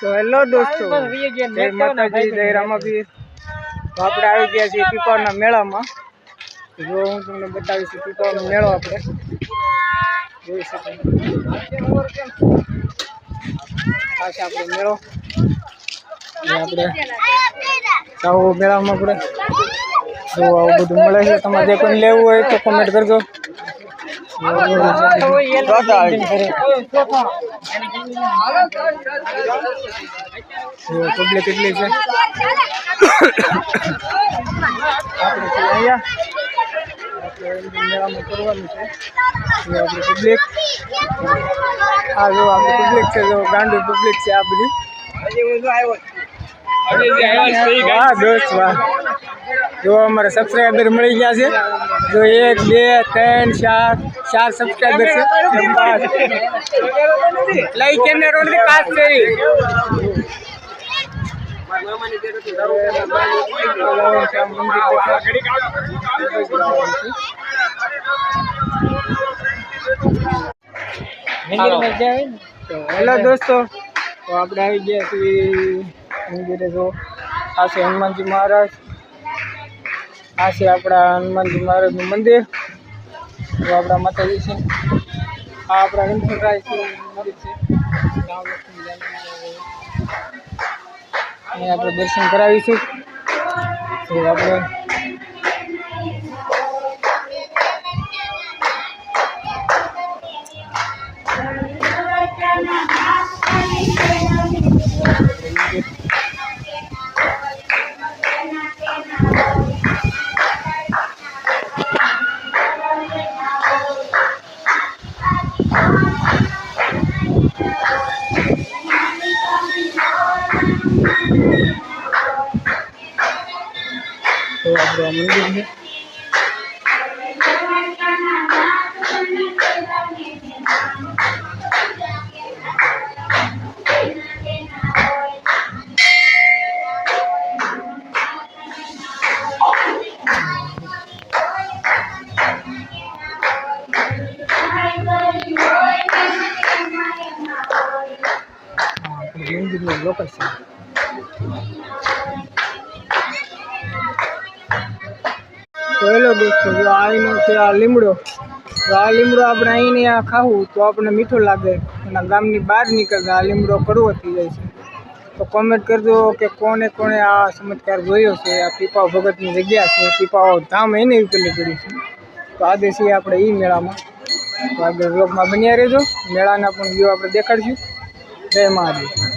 તો હેલો દોસ્તો જય માતાજી જય રામાભીર તો આપણે આવી ગયા છીએ પીપળના મેળામાં. જો હું તમને બતાવીશ પીપળનો મેળો આપણે. જોઈ શકો આપણો મેળો. આપણે આવો મેળામાં આપણે. જો આવું બધું મળે છે. તમારે જે કોઈ લેવું હોય તો કોમેન્ટ કરજો. પબ્લિક કેટલી છે પબ્લિક આ જો આપણે પબ્લિક છે, જો ગાંડુ પબ્લિક છે આ બધી. વાહ દોસ્ત વાહ. જો અમારે સબસ્ક્રાઈબર મળી ગયા છે. જો એક બે ત્રણ ચાર ચાર સબસ્ક્રાઈબર છે. એમ પાંચ લઈ કેને રોડની પાસ છે હેલો દોસ્તો. તો આપણે આવી ગયા છીએ મંદિરે જો. આ છે હનુમાનજી મહારાજ. આ છે આપણા હનુમાનજી મહારાજનું મંદિર. તો આપણા માતાજી છે. આ આપણા રણછોડરાય છે છે. અહીં આપણે દર્શન કરાવીશું. તો આપણે તો આપણું આ મંદિર છે તો હેલો દોસ્તો, જો આઈનો છે આ લીમડો. તો આ લીમડો આપણે અહીંને આ ખાવું, તો આપણને મીઠો લાગે. અને ગામની બહાર નીકળતા આ લીમડો કડવો થઈ જાય છે. તો કોમેન્ટ કરજો કે કોને કોને આ ચમત્કાર જોયો છે, આ પીપાવ ભગતની જગ્યા છે. પીપાવ ધામ એને ઉકેલી પડી છે. તો આ છીએ આપણે એ મેળામાં. તો આગળ બ્લોગમાં બન્યા રહેજો. મેળાના પણ વ્યૂ આપણે દેખાડશું. જય મહાદેવ.